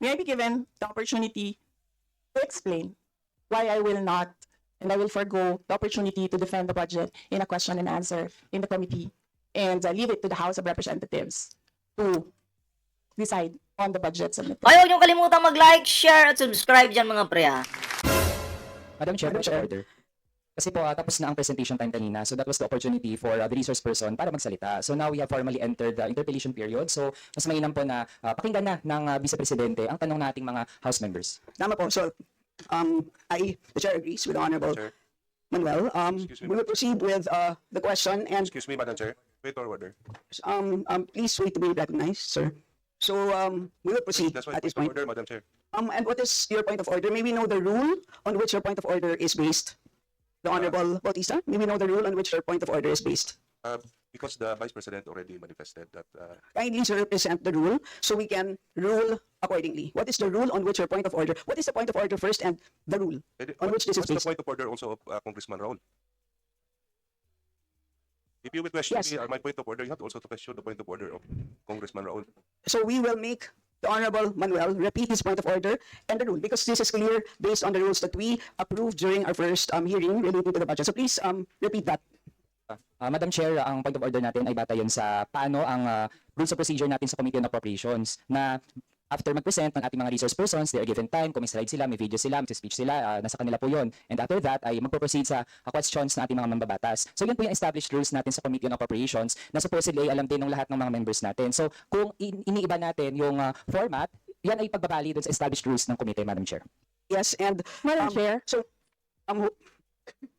may I be given the opportunity to explain why I will not and I will forego the opportunity to defend the budget in a question and answer in the committee and uh, leave it to the House of Representatives to decide on the budget submitted. Ay, huwag niyong kalimutan mag-like, share, at subscribe dyan mga pre ha. Madam Chair, Madam Order. Kasi po, ah, tapos na ang presentation time kanina. So that was the opportunity for ah, the resource person para magsalita. So now we have formally entered the interpellation period. So mas mainam po na ah, pakinggan na ng ah, Vice Presidente ang tanong nating mga House members. Tama po. So, um, I, the chair agrees with the Honorable Chair. Manuel. Um, Excuse me. we will proceed with, uh, the question and, Excuse me, Madam Chair. Wait or order. um, um, please wait to be recognized, sir. So, um, we will proceed That's why at this point order, Madam Chair. Um, and what is your point of order? May we know the rule on which your point of order is based? The Honorable Bautista, may we know the rule on which your point of order is based? Uh, because the Vice President already manifested that uh, Kindly, sir, present the rule so we can rule accordingly. What is the rule on which your point of order? What is the point of order first and the rule? eh, On which this is what's the based? point of order also of uh, Congressman Raul? If you will question Yes. me, uh, my point of order, you have to also to question the point of order of Congressman Raul. So we will make the Honorable Manuel repeat his point of order and the rule because this is clear based on the rules that we approved during our first um, hearing related to the budget. So please um, repeat that. Ah, Madam Chair, ang point of order natin ay bata yun sa paano ang ah, rules of procedure natin sa Committee on Appropriations na after mag-present ng ating mga resource persons, they are given time, kung may slide sila, may video sila, may speech sila, ah, nasa kanila po yun. And after that, ay magpo-proceed sa ah, questions ng ating mga mambabatas. So yun po yung established rules natin sa Committee on Appropriations na supposedly ay alam din ng lahat ng mga members natin. So kung in- iniiba natin yung ah, format, yan ay pagbabali dun sa established rules ng committee, Madam Chair. Yes, and Madam Um, Chair, so um,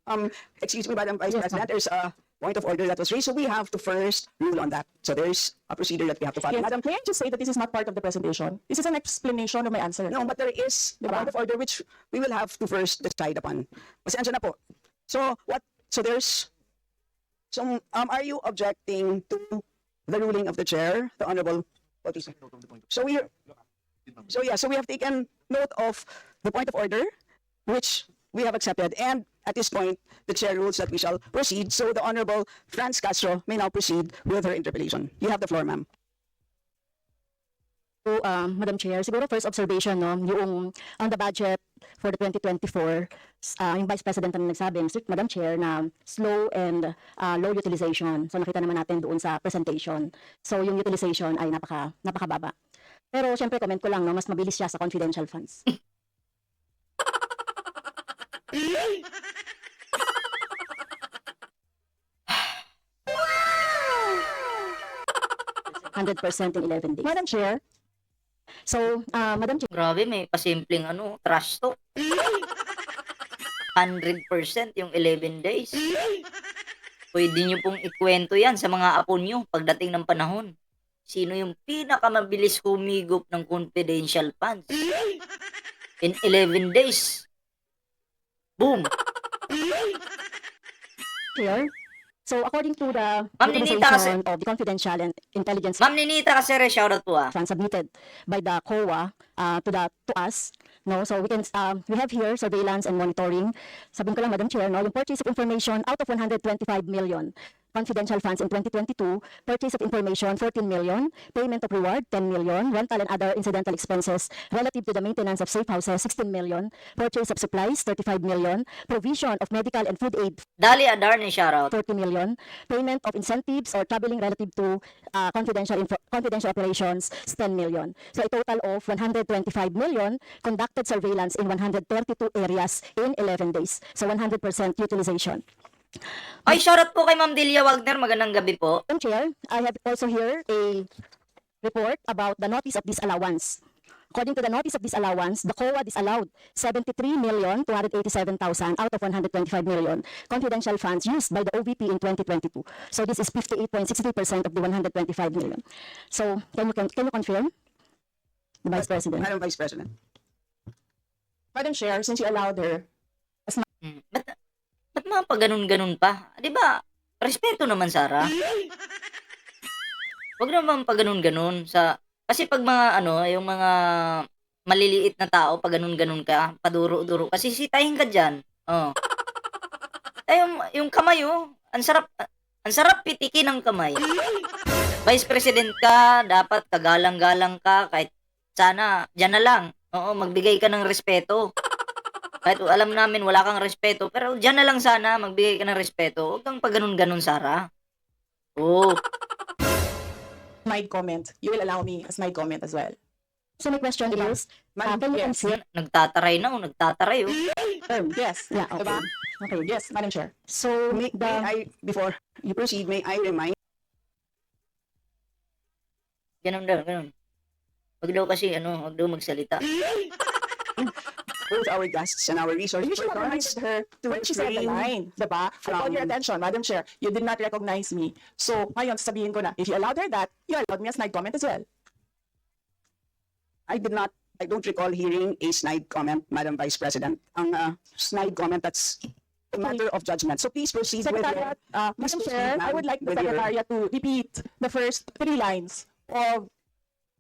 um, excuse me, Madam Vice Yes, President, there's a point of order that was raised, so we have to first rule on that. So there's a procedure that we have to follow. yes, Madam, may I just say that this is not part of the presentation? This is an explanation of my answer. no, but there is a point of order which we will have to first decide upon. Pasensya na po. So what? So there's. So um, are you objecting to the ruling of the chair, the honorable? So we. So yeah, so we have taken note of the point of order, which we have accepted, and at this point, the chair rules that we shall proceed. So the honorable Franz Castro may now proceed with her interpellation. You have the floor, ma'am. So, uh, Madam Chair, siguro first observation, no, yung on the budget for the 2024, uh, yung Vice President na nagsabi, Mr. Madam Chair, na slow and uh, low utilization. So, nakita naman natin doon sa presentation. So, yung utilization ay napaka, napakababa. Pero, syempre, comment ko lang, no, mas mabilis siya sa confidential funds. Hundred percent in 11 days. Madam Chair, So, uh, Madam Chair, Grabe, may pasimpleng ano, trash to. 100% yung 11 days. Pwede nyo pong ikwento yan sa mga apo nyo pagdating ng panahon. Sino yung pinakamabilis humigop ng confidential funds? In 11 days. Boom! Chair. So, according to the Ma'am, Ninita, kasi- of the confidential and intelligence Ma'am Ninita kasi shoutout po ah. submitted by the COA uh, to the to us no? So we can um, we have here surveillance and monitoring. Sabihin ko lang madam chair no? Yung purchase of information out of 125 million confidential funds in 2022 purchase of information 14 million payment of reward 10 million rental and other incidental expenses relative to the maintenance of safe houses 16 million purchase of supplies 35 million provision of medical and food aid Dali Adar ni shoutout. 40 million, payment of incentives or traveling relative to uh, confidential info- confidential operations 10 million. So a total of 125 million conducted surveillance in 132 areas in 11 days. So 100% utilization. Ay, shoutout po kay Ma'am Delia Wagner. Magandang gabi po. Madam Chair, I have also here a report about the notice of disallowance. According to the notice of disallowance, the COA disallowed 73,287,000 out of 125 million confidential funds used by the OVP in 2022. So this is 58.60% of the 125 million. So can you con- can you confirm? The Vice President. Madam Vice President. Madam Chair, since you allowed her, Hmm. Ba't, ba't mga pa ganun-ganun pa? Di ba? Respeto naman, Sara. Huwag naman pa ganun-ganun sa... Kasi pag mga ano, yung mga maliliit na tao, pag ganun-ganun ka, paduro-duro, kasi sitahin ka dyan. Oh. Ay, yung, yung kamay, oh. Ang sarap, ang sarap pitikin ng kamay. Vice President ka, dapat kagalang-galang ka, kahit sana, dyan na lang. Oo, magbigay ka ng respeto. Kahit alam namin wala kang respeto, pero dyan na lang sana, magbigay ka ng respeto. Huwag kang pag ganun-ganun, Sara. Oo. Snide comment. You will allow me a snide comment as well. So my question Diba? is, Madam can you Chair. consider, Nagtataray na, oh, nagtataray, oh. Term, yes. yeah, okay. Diba? Okay. Yes, Madam Chair. So, May, the, may I, before you proceed, may I remind Ganun daw, ganun. Huwag daw kasi, ano, huwag daw magsalita. both our guests and our resource You should have reminded her to when she said the line, diba? I called your attention, Madam Chair. You did not recognize me. So, ngayon, sasabihin ko na, if you allowed her that, you allowed me a snide comment as well. I did not, I don't recall hearing a snide comment, Madam Vice President. Ang uh, snide comment, that's a matter of judgment. So please proceed with your, Secretariat, uh, Madam Chair, I would like the with your- Secretariat to repeat the first three lines of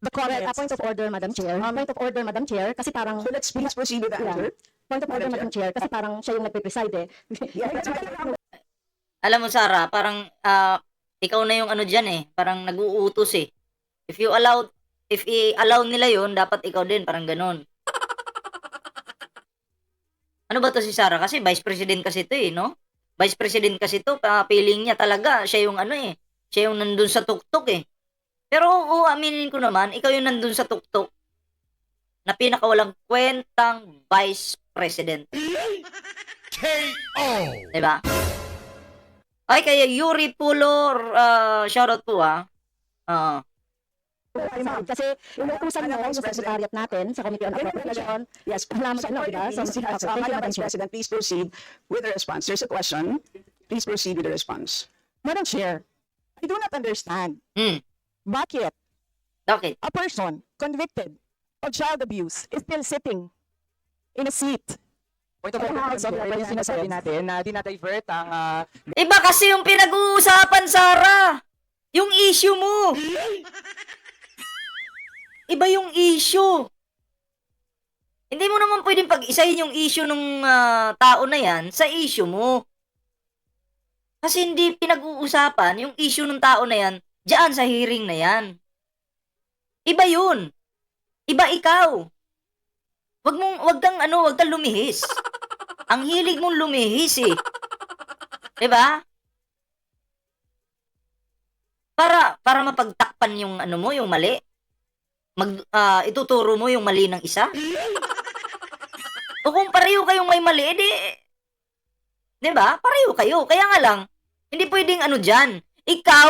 the well, a comments. point of order, Madam Chair. point of order, Madam Chair, kasi parang, so let's please proceed with the Yeah. answer. point of order, Madam Madam Chair, kasi parang siya yung nagpe-preside eh. Alam mo, Sara, parang, ah, ikaw na yung ano dyan eh. Parang nag-uutos eh. If you allow, if i-allow nila yon dapat ikaw din, parang ganun. Ano ba to si Sara? Kasi vice president kasi to eh, no? Vice president kasi to, pa feeling niya talaga, siya yung ano eh. Siya yung nandun sa tuktok eh. Pero oo, aminin ko naman, ikaw yung nandun sa tuktok na pinakawalang kwentang vice president. KO. Diba? Ay, kaya Yuri Pulo, uh, shoutout po ah. Ah. Kasi mo yung Vice President. secretariat natin sa Committee on Appropriation. Yes, ano, for diba? uh, you, Madam Vice. President, please proceed with the response. There's a question. Please proceed with the response. Madam Chair, I do not understand. Hmm. Bakit Bakit? a person convicted of child abuse is still sitting in a seat Point of order, Chair, yung sinasabi natin na dinadivert ang ah, Iba kasi yung pinag-uusapan, Sara. Yung issue mo. Iba yung issue. Hindi mo naman pwedeng pag-isahin yung issue ng ah, tao na yan sa issue mo. Kasi hindi pinag-uusapan yung issue ng tao na yan diyan sa hearing na yan. Iba yun. Iba ikaw. Wag mong wag kang ano, wag kang lumihis. Ang hilig mong lumihis eh. ba? Para para mapagtakpan yung ano mo, yung mali. Mag ah, ituturo mo yung mali ng isa. o kung pareho kayong may mali, edi 'di ba? Pareho kayo. Kaya nga lang, hindi pwedeng ano diyan. Ikaw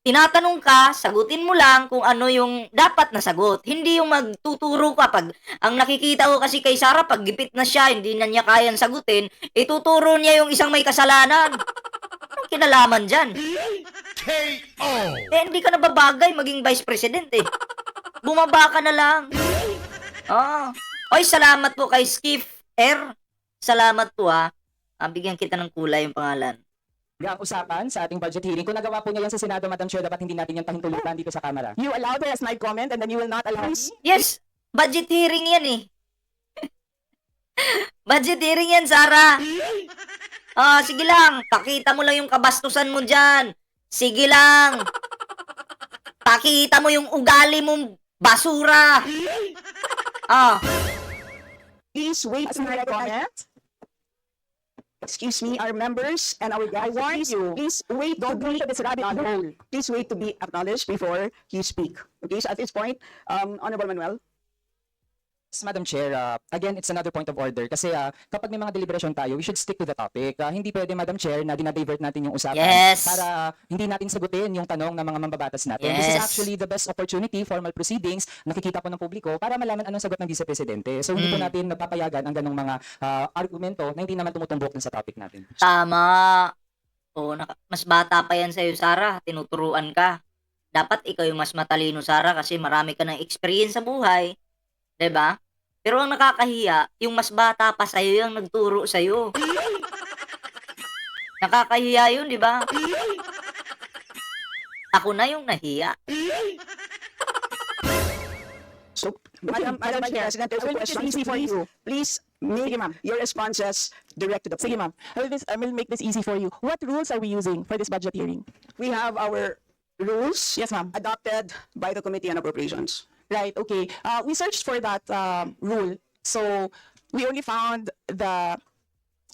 tinatanong ka, sagutin mo lang kung ano yung dapat na sagot. Hindi yung magtuturo ka pag ang nakikita ko kasi kay Sarah pag gipit na siya, hindi na niya kayang sagutin, ituturo niya yung isang may kasalanan. Anong kinalaman dyan? KO. Eh, hindi ka nababagay maging vice president eh. Bumaba ka na lang. Ah. Oy, salamat po kay Skiff Air. Salamat po ha. Ah, bigyan kita ng kulay yung pangalan. Ang usapan sa ating budget hearing. Kung nagawa po niya yan sa Senado, Madam Chair, dapat hindi natin yan pahintulutan dito sa Kamara. You allowed her a snide comment and then you will not allow me? Yes, budget hearing yan eh. budget hearing yan, Sara. Ah, sige lang. Pakita mo lang yung kabastusan mo dyan. Sige lang. Pakita mo yung ugali mong basura. Ah, Please wait snide recognized. comment? Excuse me, our members and our guests. warn please, you. Please wait Don't be to hole. acknowledged. Please wait to be acknowledged before you speak. Okay, so at this point, um, Honorable Manuel. Yes, Madam Chair, uh, again, it's another point of order kasi uh, kapag may mga deliberation tayo, we should stick to the topic. Uh, hindi pwede, Madam Chair, na dinadivert natin yung usapan Yes. para hindi natin sagutin yung tanong ng mga mambabatas natin. This is Yes. actually the best opportunity, formal proceedings, nakikita po ng publiko para malaman anong sagot ng Vice Presidente. So, hindi po Mm. natin napapayagan ang ganong mga uh, argumento na hindi naman tumutumbok dun sa topic natin. tama. Oo, naka- mas bata pa yan sa'yo, Sara. Tinuturuan ka. Dapat ikaw yung mas matalino, Sara, kasi marami ka ng experience sa buhay. 'Di ba? Pero ang nakakahiya, yung mas bata pa sa'yo yung nagturo sa'yo. Nakakahiya yun, di ba? Ako na yung nahiya. So, Madam, Madam Chair, President, I there's a will make question. easy for Please, you. please make ma'am. your responses direct to the Sige, ma'am. I will, this, I will make this easy for you. What rules are we using for this budget hearing? We have our rules Yes, ma'am. adopted by the Committee on Appropriations. Right, okay. Uh, we searched for that um, rule. So we only found the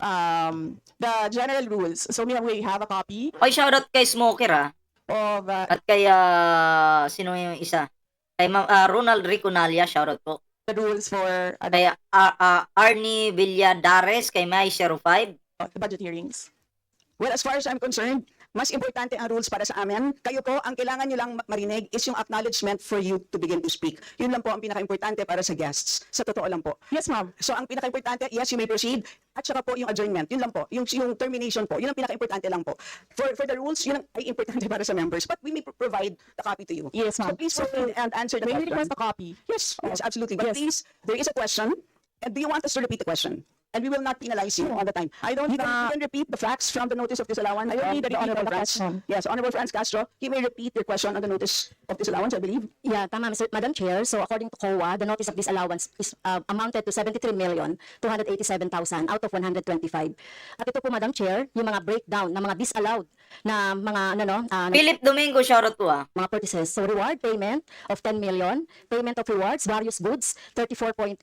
um, the general rules. So we we have a copy Okay, shoutout kay Smoker ah. of uh, At kay, ah, sino yung isa? Kay Ma- ah, Ronald Riconalia, shoutout po. the rules for uh, Kay ah, ah, Arnie Villadares, kay May 05. the budget hearings. Well, as far as I'm concerned, mas importante ang rules para sa amin. Kayo po, ang kailangan nyo lang marinig is yung acknowledgement for you to begin to speak. Yun lang po ang pinaka-importante para sa guests. Sa totoo lang po. Yes, ma'am. So, ang pinaka-importante, yes, you may proceed. At saka po yung adjournment. Yun lang po. Yung, yung termination po. Yun ang pinaka-importante lang po. For, for the rules, yun ang ay importante para sa members. But we may pro- provide the copy to you. Yes, So ma'am. please proceed and answer the May question. request a copy? Yes, yes, absolutely. But Yes. please, there is a question. And do you want us to repeat the question? And we will not penalize you all the time. I don't, You can, uh, you can repeat the facts from the notice of disallowance. I don't need the repeat Honorable the Franz. question. Yes, Honorable Franz Castro, you may repeat your question on the notice of disallowance, I believe. Yeah, tama, Mr. Madam Chair. So according to COA, the notice of disallowance is uh, amounted to 73 million 287,000 out of 125. At ito po, Madam Chair, yung mga breakdown ng mga disallowed na mga ano no, ah, Philip Domingo, shoutout po ah. mga purchases. So reward payment of 10 million, payment of rewards, various goods, 34.857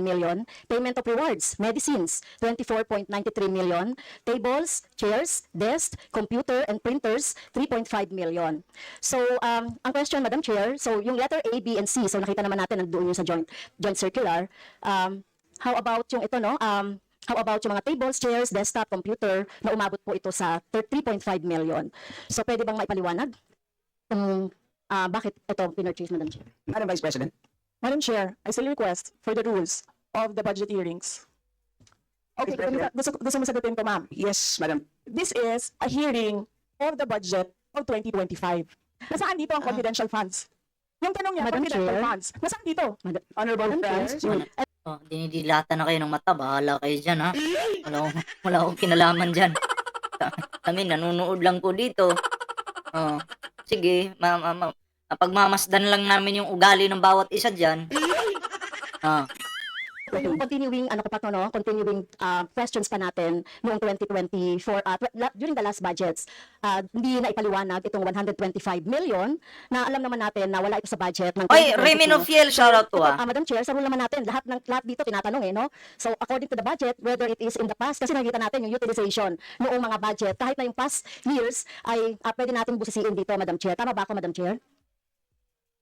million, payment of rewards, medicines, 24.93 million, tables, chairs, desk, computer, and printers, 3.5 million. So, um, ang question, Madam Chair, so yung letter A, B, and C, so nakita naman natin nandoon yung sa joint, joint circular, um, how about yung ito, no? Um, How about yung mga tables, chairs, desktop, computer na umabot po ito sa 3.5 million. So pwede bang maipaliwanag kung ah, bakit ito pinurchase, Madam Chair? Madam Vice President. Madam Chair, I still request for the rules of the budget hearings. Okay, gusto, gusto mo sagutin ko, ma'am. Yes, Madam. This is a hearing of the budget of 2025. Nasaan dito ang confidential funds? Yung tanong niya, Madam confidential Chair. funds. Nasaan dito? Honorable Madam. Chair. Oh, dinidilata na kayo ng mata. Bahala kayo dyan, ha? Wala, wala akong kinalaman dyan. Ka- Kami, nanonood lang po dito. Oh, sige, ma, ma, ma, pagmamasdan lang namin yung ugali ng bawat isa dyan. Ah, So, yung continuing, ano ko pa to, no? Continuing ah, questions pa natin noong 2024, ah, tw- la- during the last budgets, ah, hindi na ipaliwanag itong 125 million na alam naman natin na wala ito sa budget ng Oy, 2022. Reminofiel, shoutout to, Ito, ah. ah, Madam Chair, sa rule naman natin, lahat ng lahat dito tinatanong eh, no? So, according to the budget, whether it is in the past, kasi nakita natin yung utilization noong mga budget, kahit na yung past years, ay ah, pwede natin busisiin dito, Madam Chair. Tama ba ako, Madam Chair?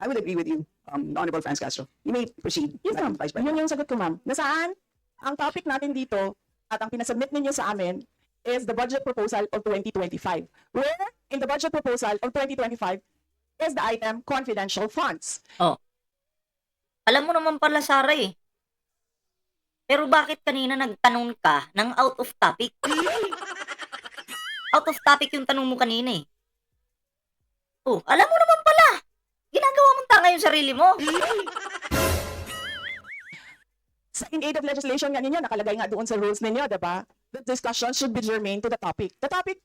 I will agree with you, um, Honorable Franz Castro. You may proceed, Yes, ma'am. Vice Yun yung sagot ko, ma'am. Nasaan? Ang topic natin dito at ang pinasubmit ninyo sa amin is the budget proposal of 2025. Where in the budget proposal of 2025 is the item confidential funds. Alam mo naman pala, Sara, eh. Pero bakit kanina nagtanong ka ng out of topic? out of topic yung tanong mo kanina, eh. Oh, alam mo naman pala. Ginagawa mong tanga yung sarili mo. Sa in aid of legislation nga ninyo, nakalagay nga doon sa rules ninyo, di ba? The discussion should be germane to the topic. The topic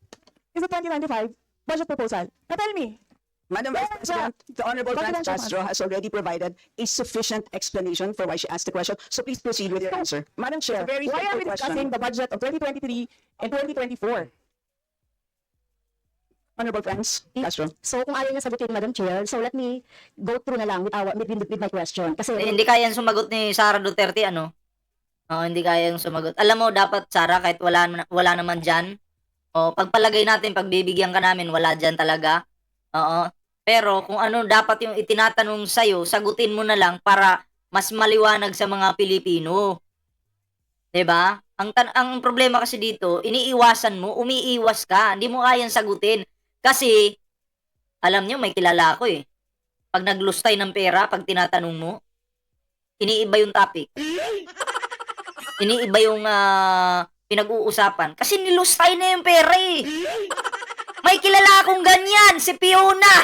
is the 2095 budget proposal. Now tell me, Madam Vice President, the Honorable Franz Castro has already provided a sufficient explanation for why she asked the question. So please proceed with your answer. Madam Chair, It's a very why are we simple discussing question. the budget of 2023 and 2024? Honorable Franz Castro. So, kung ayaw niya sagutin, Madam Chair, so let me go through na lang with, our, with, with, with my question. Kasi, Eh, hindi kayang sumagot ni Sara Duterte, ano? Oo, hindi kayang sumagot. Alam mo, dapat, Sara, kahit wala, wala naman dyan, o, pagpalagay natin, pagbibigyan ka namin, wala dyan talaga. Oo. Pero, kung ano dapat yung itinatanong sa'yo, sagutin mo na lang para mas maliwanag sa mga Pilipino. 'Di ba? Ang, ang problema kasi dito, iniiwasan mo, umiiwas ka, hindi mo kayang sagutin. Kasi, alam nyo, may kilala ako eh. Pag naglustay ng pera, pag tinatanong mo, iniiba yung topic. Iniiba yung ah, pinag-uusapan. Kasi nilustay na yung pera eh. May kilala akong ganyan, si Fiona.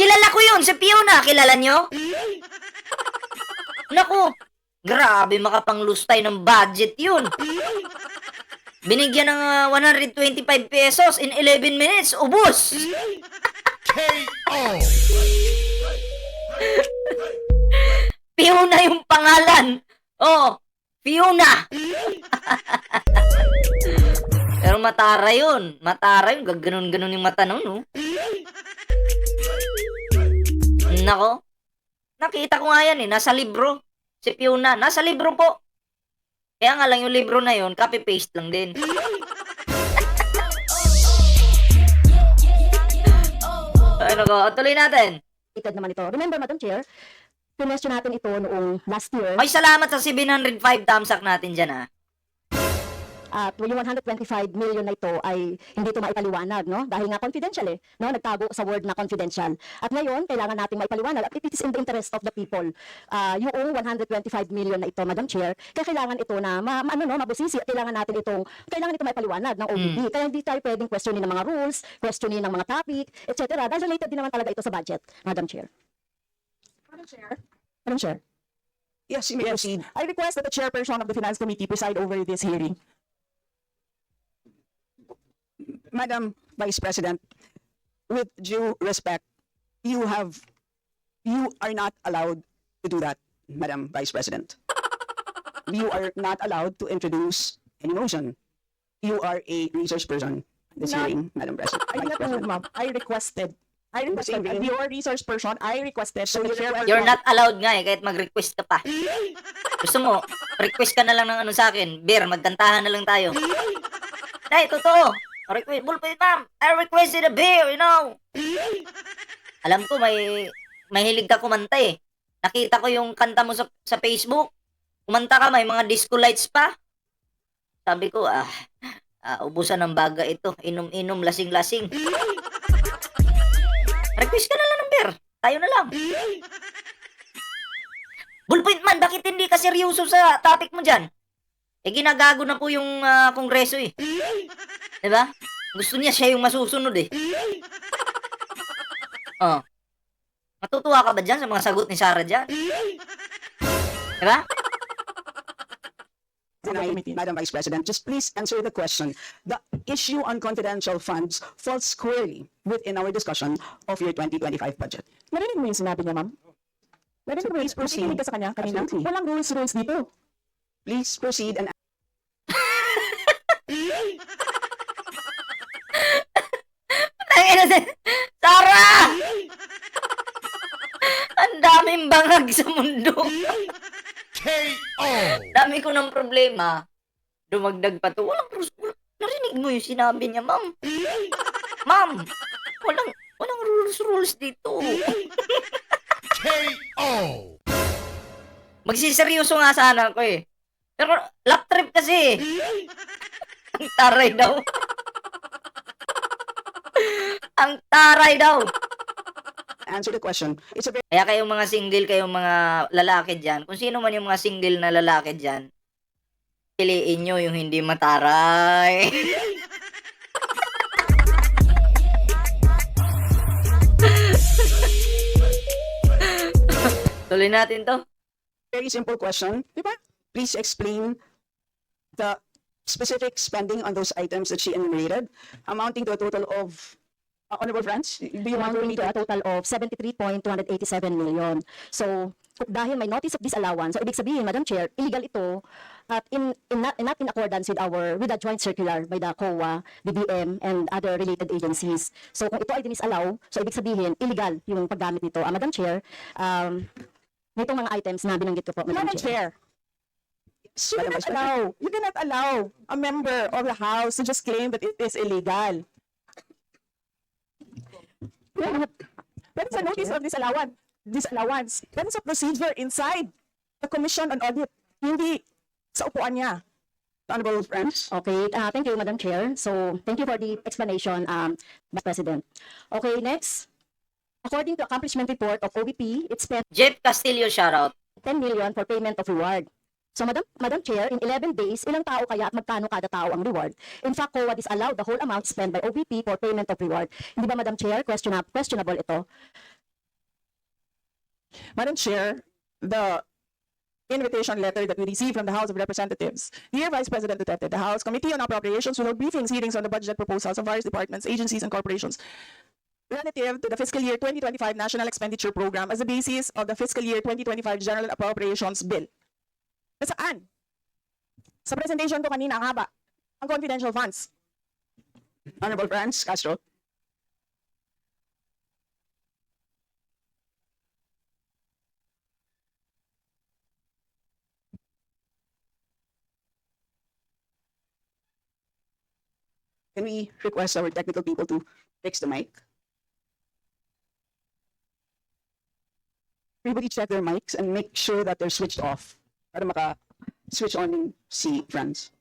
Kilala ko yun, si Fiona. Kilala nyo? Naku, grabe makapanglustay ng budget yun. Binigyan ng ah, 125 pesos in 11 minutes. Ubus! KO. Fiona yung pangalan. Oh, Fiona. Pero matara yun. Matara yun. Gaganon-ganon yung mata nun, no? Nako. Nakita ko nga yan eh, nasa libro. Si Fiona, nasa libro po. Kaya nga lang yung libro na yun, copy-paste lang din. Ay, nako, tuloy natin. Related naman ito. Remember, Madam Chair, pinwestiyon natin ito noong last year Ay, salamat sa 705 thumbs up natin dyan ah. At yung 125 million na ito ay hindi ito maipaliwanag, no? Dahil nga confidential eh, no? Nagtago sa word na confidential. At ngayon, kailangan nating maipaliwanag at it is in the interest of the people. Ah, yung 125 million na ito, Madam Chair, kaya kailangan ito na ma, ma- ano no, mabusisi at kailangan natin itong kailangan ito maipaliwanag ng OBP. Kaya hindi tayo pwedeng questionin ng mga rules, questionin ng mga topic, etc. Dahil related din naman talaga ito sa budget, Madam Chair. Madam Chair. Madam Chair. Yes, you may Yes. proceed. I request that the chairperson of the Finance Committee preside over this hearing. Madam Vice President, with due respect, you have, you are not allowed to do that, Madam Vice President. You are not allowed to introduce any motion. You are a research person this Not- hearing, Madam President. I did Vice not President. ma'am. I requested. I requested, as your resource person, I requested So that the you request- chairperson. You're not allowed nga eh, kahit mag-request ka pa. Gusto mo, request ka na lang ng ano sa akin. Beer, magkantahan na lang tayo. Ay, totoo. Request, bullpen, ma'am. I requested a beer, you know. Alam ko, may mahilig ka kumanta eh. Nakita ko yung kanta mo sa, sa Facebook. Kumanta ka, may mga disco lights pa. Sabi ko, ah, ah ubusan ng baga ito. Inom-inom, lasing-lasing. Request ka na lang ng beer. Tayo na lang. Bullpoint man, bakit hindi ka seryoso sa topic mo dyan? Eh, ginagago na po yung ah, kongreso eh. Diba? Gusto niya siya yung masusunod eh. Oh. Matutuwa ka ba dyan sa mga sagot ni Sarah dyan? Diba? Madam Vice President, just please answer the question. The issue on confidential funds falls squarely within our discussion of your 2025 budget. Narinig mo yung sinabi niya, ma'am? Narinig mo Please yung proceed. ka sa kanya kanina? Absolutely. Walang rules, rules dito. Please proceed and Tangina si Sarah! Ang daming bangag sa mundo. KO. Dami ko ng problema. Dumagdag pa to. Walang rules. Wala, narinig mo yung sinabi niya, ma'am. Ma'am, walang, walang rules rules dito. KO. Magsiseryoso nga sana ako eh. Pero lap trip kasi. Ang taray daw. Ang taray daw. answer the question. It's a very Kaya kayong mga single, kayong mga lalaki dyan, kung sino man yung mga single na lalaki dyan, piliin nyo yung hindi mataray. Tuloy natin to. very simple question. Diba? Please explain the specific spending on those items that she enumerated, amounting to a total of, uh, Honorable Friends, do you want to to a that? total of 73.287 million. So, dahil may notice of disallowance, so ibig sabihin, Madam Chair, illegal ito at in, in not, not in accordance with our with the joint circular by the COA, BBM, and other related agencies. So, kung ito ay dinisallow, so ibig sabihin, illegal yung paggamit nito. Ah, Madam Chair, um, nitong mga items na binanggit ko po, Madam, Madam Chair. Chair, you Madam cannot Vice President. allow, you cannot allow a member of the House to just claim that it is illegal. That is a notice of disallowance. Disallowance. That is a procedure inside the Commission on Audit. Hindi sa upuan niya. Honorable Friends, Okay, uh, thank you, Madam Chair. So, thank you for the explanation, um, Vice President. Okay, next. According to accomplishment report of OVP, it spent Jeff Castillo shoutout. 10 million for payment of reward. So, Madam, Madam Chair, in 11 days, ilang tao kaya at magkano kada tao ang reward? In fact, COA disallowed the whole amount spent by OVP for payment of reward. Hindi ba, Madam Chair, questionable, questionable ito? Madam Chair, the invitation letter that we received from the House of Representatives. Dear Vice President Duterte, the House Committee on Appropriations will hold briefings, hearings on the budget proposals of various departments, agencies, and corporations relative to the fiscal year 2025 National Expenditure Program as the basis of the fiscal year 2025 General Appropriations Bill. Nasaan? Sa presentation ko kanina, ang haba. Ang confidential funds. Honorable Franz Castro. Can we request our technical people to fix the mic? Everybody check their mics and make sure that they're switched off para maka-switch on yung si Franz.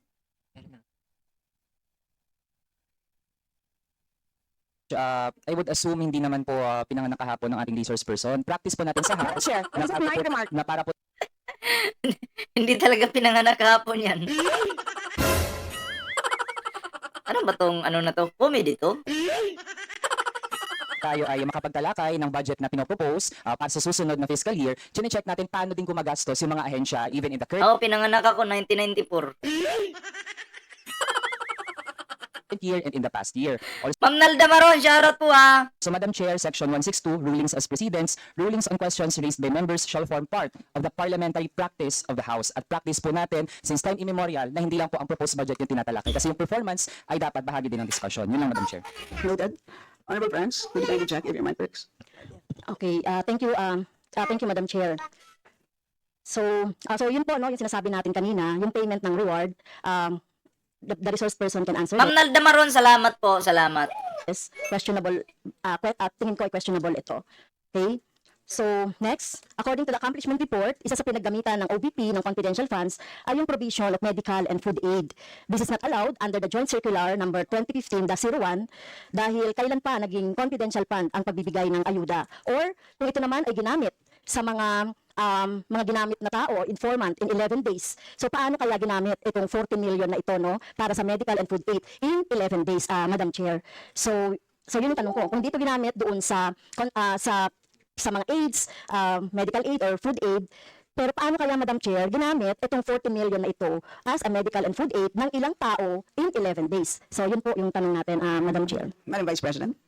Uh, I would assume hindi naman po uh, pinanganak kahapon ng ating resource person. Practice po natin sa House. Chair, na para my po- remark. Na para po Hindi talaga pinanganak kahapon yan. ano ba tong ano na to? Comedy to? Tayo ay makapagtalakay ng budget na pinopropose uh, para sa susunod na fiscal year, chine-check natin paano din gumagastos yung mga ahensya even in the current Oo, pinanganak ako 1994. year and in the past year. Also, Ma'am Nalda Maron, shoutout po ha. Madam Chair, Section 162, Rulings as Precedents, rulings on questions raised by members shall form part of the parliamentary practice of the House. At practice po natin since time immemorial na hindi lang po ang proposed budget yung tinatalakay kasi yung performance ay dapat bahagi din ng discussion. Yun lang, Madam Chair. Noted. Honorable Franz, could you kindly check if your mic works? Okay, uh, thank you, um, uh, thank you, Madam Chair. So, uh, so yun po, no, yung sinasabi natin kanina, yung payment ng reward, um, the, the resource person can answer Ma'am Nalda Maron, salamat po, salamat. this. Questionable, uh, que- uh, tingin ko ay questionable ito. Okay? So, next, according to the accomplishment report, isa sa pinaggamitan ng OBP ng confidential funds ay yung provision of medical and food aid. This is not allowed under the Joint Circular number 2015-01 dahil kailan pa naging confidential fund ang pagbibigay ng ayuda. Or kung ito naman ay ginamit sa mga um, mga ginamit na tao, informant, in 11 days. So paano kaya ginamit itong 40 million na ito no para sa medical and food aid in 11 days, ah, Madam Chair? So So yun yung tanong ko, kung dito ginamit doon sa ah, sa sa mga aids, ah, medical aid or food aid, pero paano kaya Madam Chair ginamit itong 40 million na ito as a medical and food aid ng ilang tao in 11 days? So yun po yung tanong natin, ah, Madam Chair. Madam Vice President?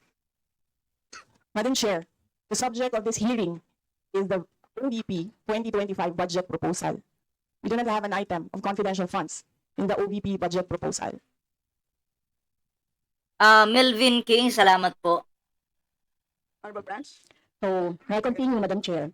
Madam Chair, the subject of this hearing is the OVP 2025 budget proposal. We do not have an item of confidential funds in the OVP budget proposal. Ah, Melvin King, salamat po. Honorable Franz? So, may continue, Madam Chair?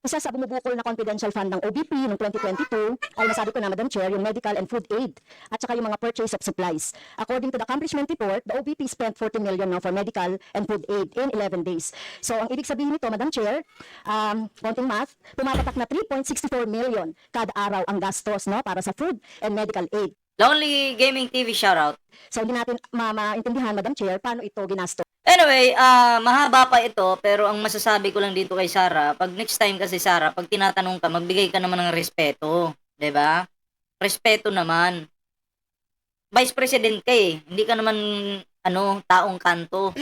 Isa sa bumubukol na confidential fund ng OBP noong 2022 ay nasabi ko na, Madam Chair, yung medical and food aid at saka yung mga purchase of supplies. According to the accomplishment report, the OBP spent 40 million now for medical and food aid in 11 days. So, ang ibig sabihin nito, Madam Chair, um, konting math, tumapatak na 3.64 million kada araw ang gastos no, para sa food and medical aid. Lonely Gaming TV, shoutout. So, hindi natin ma- maintindihan, Madam Chair, paano ito ginastos. Anyway, ah mahaba pa ito, pero ang masasabi ko lang dito kay Sarah, pag next time kasi Sarah, pag tinatanong ka, magbigay ka naman ng respeto. ba? Respeto naman. Vice President ka eh. Hindi ka naman, ano, taong kanto.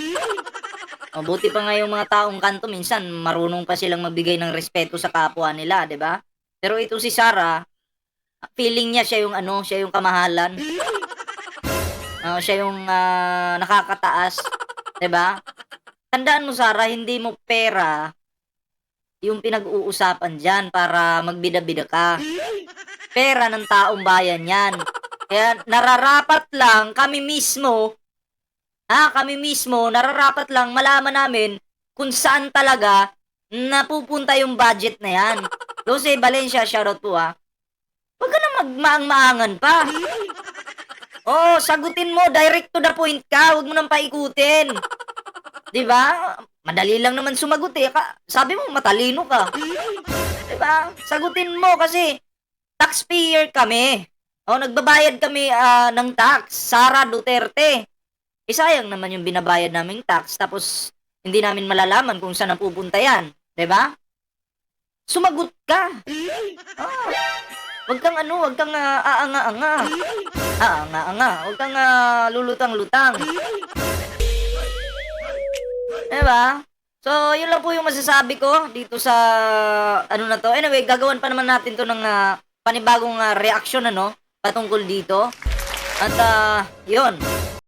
Mabuti pa nga yung mga taong kanto, minsan marunong pa silang magbigay ng respeto sa kapwa nila, ba? Pero ito si Sarah, feeling niya siya yung ano, siya yung kamahalan. Ah, siya yung ah, nakakataas. 'Di ba? Tandaan mo, Sarah, hindi mo pera yung pinag-uusapan dyan para magbida-bida ka. Pera ng taong bayan yan. Kaya nararapat lang kami mismo, ha, kami mismo, nararapat lang malaman namin kung saan talaga napupunta yung budget na yan. Jose Valencia, shoutout po ha. Huwag ka na magmaang-maangan pa. Oo, sagutin mo, direct to the point ka, huwag mo nang paikutin. 'Di ba? Madali lang naman sumagot eh. Ka- sabi mo matalino ka. 'Di ba? Sagutin mo kasi taxpayer kami. O nagbabayad kami ah, ng tax, Sara Duterte. Eh sayang naman yung binabayad naming tax tapos hindi namin malalaman kung saan napupunta yan. 'Di ba? Sumagot ka. Oh. Huwag kang ano, huwag kang ah, aanga-anga. Aanga-anga. Huwag kang ah, lulutang-lutang. Diba? So, yun lang po yung masasabi ko dito sa ano na to. Anyway, gagawan pa naman natin to ng ah, panibagong ah, reaksyon ano patungkol dito. At ah, yun.